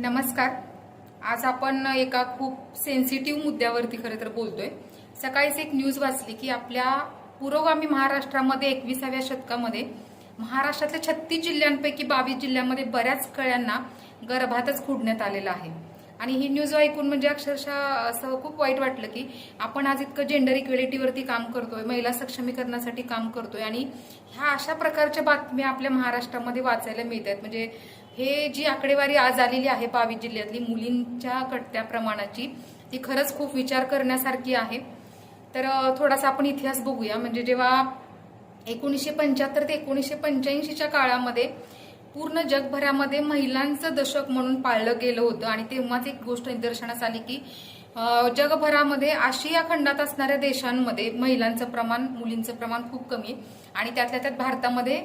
नमस्कार. आज आपण एका खूप सेन्सिटिव्ह मुद्द्यावरती खरं तर बोलतोय. सकाळीच एक न्यूज वाचली की आपल्या पुरोगामी महाराष्ट्रामध्ये एकविसाव्या शतकामध्ये महाराष्ट्रातल्या छत्तीस जिल्ह्यांपैकी बावीस जिल्ह्यांमध्ये बऱ्याच कळ्यांना गर्भातच खुडण्यात आलेलं आहे. आणि ही न्यूज ऐकून म्हणजे अक्षरशः असं खूप वाईट वाटलं की आपण आज इतकं जेंडर इक्वेलिटीवरती काम करतोय महिला सक्षमीकरणासाठी काम करतोय आणि ह्या अशा प्रकारच्या बातम्या आपल्या महाराष्ट्रामध्ये वाचायला मिळत आहेत म्हणजे हे जी आकडेवारी आज आलेली आहे बावीस जिल्ह्यातली मुलींच्या कटत्या प्रमाणाची ती खरंच खूप विचार करण्यासारखी आहे. तर थोडासा आपण इतिहास बघूया. म्हणजे जेव्हा एकोणीसशे पंच्याहत्तर ते एकोणीसशे पंच्याऐंशीच्या काळामध्ये पूर्ण जगभरामध्ये महिलांचं दशक म्हणून पाळलं गेलं होतं आणि तेव्हाच एक गोष्ट निदर्शनास आली की जगभरामध्ये आशिया खंडात असणाऱ्या देशांमध्ये महिलांचं प्रमाण मुलींचं प्रमाण खूप कमी आहे. आणि त्यातल्या त्यात भारतामध्ये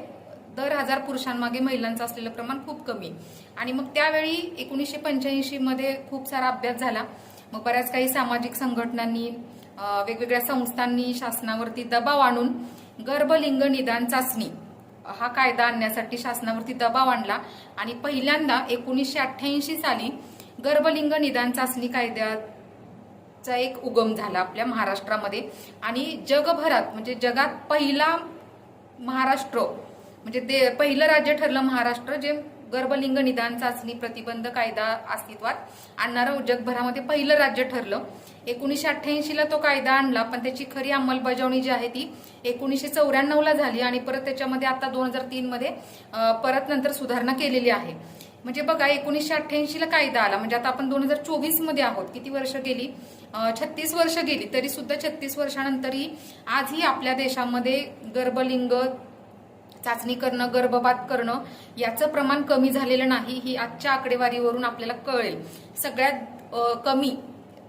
दर हजार पुरुषांमागे महिलांचं असलेलं प्रमाण खूप कमी. आणि मग त्यावेळी एकोणीसशे पंच्याऐंशी मध्ये खूप सारा अभ्यास झाला. मग बऱ्याच काही सामाजिक संघटनांनी वेगवेगळ्या संस्थांनी शासनावरती दबाव आणून गर्भलिंग निदान चाचणी हा कायदा आणण्यासाठी शासनावरती दबाव आणला. आणि पहिल्यांदा एकोणीसशे अठ्ठ्याऐंशी साली गर्भलिंग निदान चाचणी कायद्याचा एक उगम झाला आपल्या महाराष्ट्रामध्ये. आणि जगभरात म्हणजे जगात पहिला महाराष्ट्र म्हणजे ते पहिलं राज्य ठरलं महाराष्ट्र जे गर्भलिंग निदान चाचणी प्रतिबंध कायदा अस्तित्वात आणणारं जगभरामध्ये पहिलं राज्य ठरलं. एकोणीसशे अठ्ठ्याऐंशीला तो कायदा आणला पण त्याची खरी अंमलबजावणी जी आहे ती एकोणीसशे चौऱ्याण्णवला झाली आणि परत त्याच्यामध्ये आता दोन हजार तीन मध्ये परत नंतर सुधारणा केलेली आहे. म्हणजे बघा एकोणीसशे अठ्ठ्याऐंशीला कायदा आला म्हणजे आता आपण दोन हजार चोवीसमध्ये आहोत. किती वर्ष गेली? छत्तीस वर्ष गेली तरी सुद्धा छत्तीस वर्षानंतरही आजही आपल्या देशामध्ये गर्भलिंग चाचणी करणं गर्भपात करणं याचं प्रमाण कमी झालेलं नाही ही आजच्या आकडेवारीवरून आपल्याला कळेल. सगळ्यात कमी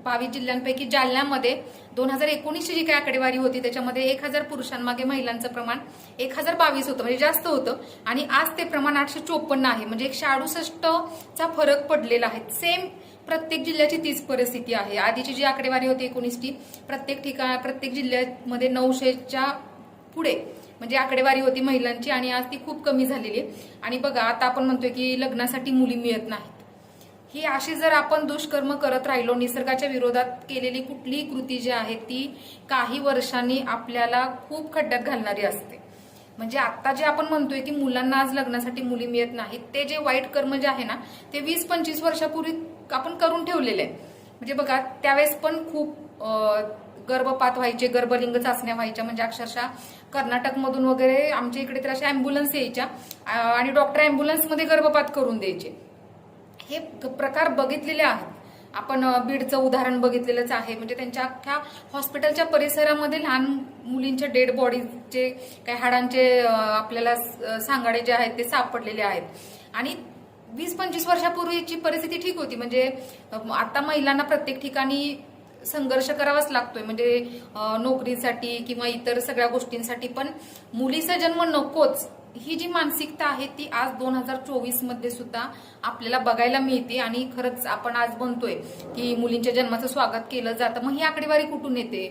बावीस जिल्ह्यांपैकी जालन्यामध्ये दोन हजार एकोणीसची जी काही आकडेवारी होती त्याच्यामध्ये एक हजार पुरुषांमागे महिलांचं प्रमाण एक हजार बावीस होतं म्हणजे जास्त होतं. आणि आज ते प्रमाण आठशे चोपन्न आहे म्हणजे एकशे अडुसष्टचा फरक पडलेला आहे. सेम प्रत्येक जिल्ह्याची तीच परिस्थिती आहे. आधीची जी आकडेवारी होती एकोणीसची प्रत्येक ठिकाण प्रत्येक जिल्ह्यामध्ये नऊशेच्या पुढे म्हणजे आकडेवारी होती महिलांची आणि आज ती खूप कमी झालेली आहे. आणि बघा आता आपण म्हणतोय की लग्नासाठी मुली मिळत नाहीत. ही अशी जर आपण दुष्कर्म करत राहिलो निसर्गाच्या विरोधात केलेली कुठलीही कृती जी आहे ती काही वर्षांनी आपल्याला खूप खड्ड्यात घालणारी असते. म्हणजे आता जे आपण म्हणतोय की मुलांना आज लग्नासाठी मुली मिळत नाहीत ते जे वाईट कर्म जे आहे ना ते वीस पंचवीस वर्षापूर्वी आपण करून ठेवलेले आहे म्हणजे बघा त्यावेळेस पण खूप गर्भपात व्हायचे गर्भलिंग चाचण्या व्हायच्या म्हणजे अक्षरशः कर्नाटकमधून वगैरे आमच्या इकडे तर अशा अँब्युलन्स यायच्या आणि डॉक्टर अँब्युलन्समध्ये गर्भपात करून द्यायचे. हे प्रकार बघितलेले आहेत. आपण बीडचं उदाहरण बघितलेलंच आहे. म्हणजे त्यांच्या अख्ख्या हॉस्पिटलच्या परिसरामध्ये लहान मुलींच्या डेड बॉडीचे काही हाडांचे आपल्याला सांगाडे जे आहेत ते सापडलेले आहेत. आणि वीस पंचवीस वर्षापूर्वीची परिस्थिती ठीक होती. म्हणजे आता महिलांना प्रत्येक ठिकाणी संघर्ष करावाच लागतोय. म्हणजे नोकरीसाठी किंवा इतर सगळ्या गोष्टींसाठी पण मुलीचा जन्म नकोच ही जी मानसिकता आहे ती आज दोन हजार चोवीसमध्ये सुद्धा आपल्याला बघायला मिळते. आणि खरंच आपण आज बनतोय की मुलींच्या जन्माचं स्वागत केलं जातं. मग ही आकडेवारी कुठून येते?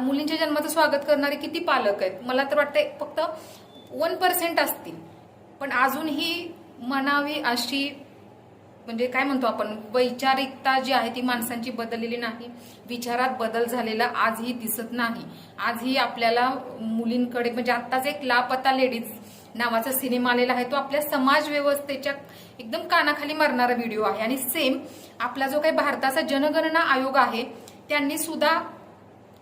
मुलींच्या जन्माचं स्वागत करणारे किती पालक आहेत? मला तर वाटतंय फक्त वन पर्सेंट असतील. पण अजूनही म्हणावी अशी म्हणजे काय म्हणतो आपण वैचारिकता जी आहे ती माणसांची बदललेली नाही. विचारात बदल झालेला आजही दिसत नाही. आजही आपल्याला मुलींकडे म्हणजे आत्ताच एक लापता लेडीज नावाचा सिनेमा आलेला आहे. तो आपल्या समाज व्यवस्थेच्या एकदम कानाखाली मारणारा व्हिडिओ आहे. आणि सेम आपला जो काही भारताचा जनगणना आयोग आहे त्यांनी सुद्धा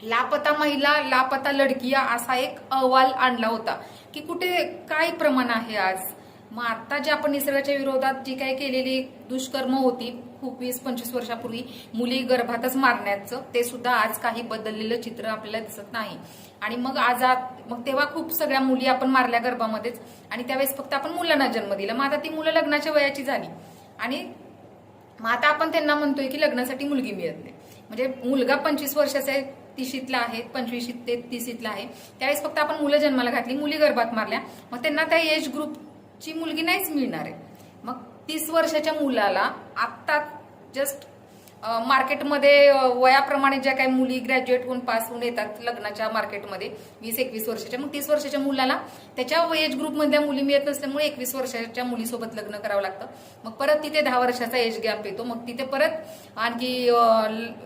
लापता महिला लापता लडकिया असा एक अहवाल आणला होता की कुठे काय प्रमाण आहे आज? मग आता जे आपण निसर्गाच्या विरोधात जी काही केलेली दुष्कर्म होती खूप वीस पंचवीस वर्षापूर्वी मुली गर्भातच मारण्याचं ते सुद्धा आज काही बदललेलं चित्र आपल्याला दिसत नाही. आणि मग आज आत- मग तेव्हा खूप सगळ्या मुली आपण मारल्या गर्भामध्येच आणि त्यावेळेस फक्त आपण मुलांना जन्म दिला. मग आता ती मुलं लग्नाच्या वयाची झाली. आणि मग आता आपण त्यांना म्हणतोय की लग्नासाठी मुलगी मिळत नाही. म्हणजे मुलगा पंचवीस वर्षाचा आहे तिशीतला आहे पंचवीस ते तीसीतला आहे. त्यावेळेस फक्त आपण मुलं जन्माला घातली मुली गर्भात मारल्या. मग त्यांना त्या एज ग्रुप ची मुलगी नाहीच मिळणार आहे. मग तीस वर्षाच्या मुलाला आत्ता जस्ट मार्केटमध्ये वयाप्रमाणे ज्या काही मुली ग्रॅज्युएट होऊन पास होऊन येतात लग्नाच्या मार्केटमध्ये वीस एकवीस वर्षाच्या मग तीस वर्षाच्या मुलाला त्याच्या एज ग्रुपमधल्या मुली मिळत नसल्यामुळे एकवीस वर्षाच्या मुलीसोबत लग्न करावं लागतं. मग परत तिथे दहा वर्षाचा एज गॅप येतो. मग तिथे परत आणखी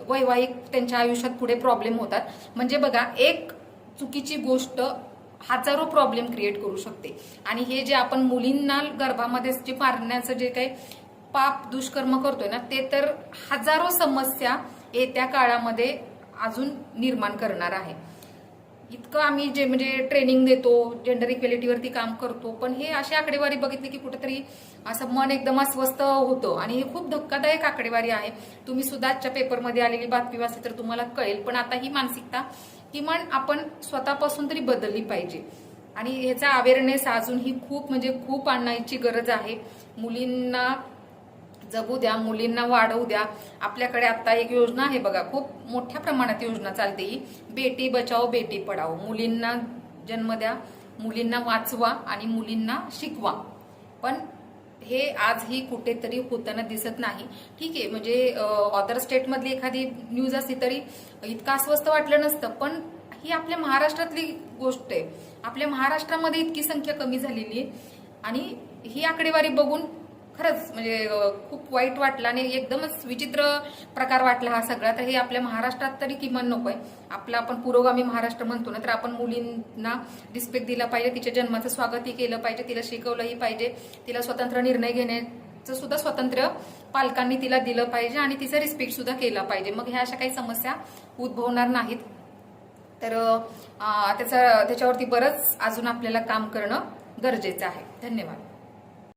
वैवाहिक त्यांच्या आयुष्यात पुढे प्रॉब्लेम होतात. म्हणजे बघा एक चुकीची गोष्ट हजारो प्रॉब्लेम क्रिएट करू शकते. आणि हे जे आपण मुलींना गर्भामध्ये जे मारण्याचं जे काही पाप दुष्कर्म करतोय ना ते तर हजारो समस्या येत्या काळामध्ये अजून निर्माण करणार आहे. इतकं आम्ही जे म्हणजे ट्रेनिंग देतो जेंडर इक्वेलिटीवरती काम करतो पण हे अशी आकडेवारी बघितली की कुठेतरी असं मन एकदम अस्वस्थ होतं. आणि हे खूप धक्कादायक आकडेवारी आहे. तुम्ही सुद्धा आजच्या पेपरमध्ये आलेली बातमी वाचली तर तुम्हाला कळेल. पण आता ही मानसिकता किमान आपण स्वतःपासून तरी बदलली पाहिजे. आणि ह्याचा अवेअरनेस अजूनही खूप म्हणजे खूप आणण्याची गरज आहे. मुलींना जगू द्या मुलींना वाढवू द्या. आपल्याकडे आता एक योजना आहे बघा खूप मोठ्या प्रमाणात योजना चालते ही. बेटी बचाओ बेटी पढाओ. मुलींना जन्म द्या मुलींना वाचवा आणि मुलींना शिकवा. पण हे आजही कुठेतरी होताना दिसत नाही. ठीक आहे म्हणजे अदर स्टेटमधली एखादी न्यूज असली तरी इतकं अस्वस्थ वाटलं नसतं पण ही आपल्या महाराष्ट्रातली गोष्ट आहे. आपल्या महाराष्ट्रामध्ये इतकी संख्या कमी झालेली आहे. आणि ही आकडेवारी बघून खरंच म्हणजे खूप वाईट वाटलं आणि एकदमच विचित्र प्रकार वाटला हा सगळा. तर हे आपल्या महाराष्ट्रात तरी किमान नको आहे. आपला आपण पुरोगामी महाराष्ट्र म्हणतो ना तर आपण मुलींना रिस्पेक्ट दिला पाहिजे तिच्या जन्माचं स्वागतही केलं पाहिजे तिला शिकवलंही पाहिजे तिला स्वतंत्र निर्णय घेण्याचं सुद्धा स्वातंत्र्य पालकांनी तिला दिलं पाहिजे आणि तिचा रिस्पेक्ट सुद्धा केला पाहिजे. मग ह्या अशा काही समस्या उद्भवणार नाहीत. तर त्याचा त्याच्यावरती बरंच अजून आपल्याला काम करणं गरजेचं आहे. धन्यवाद.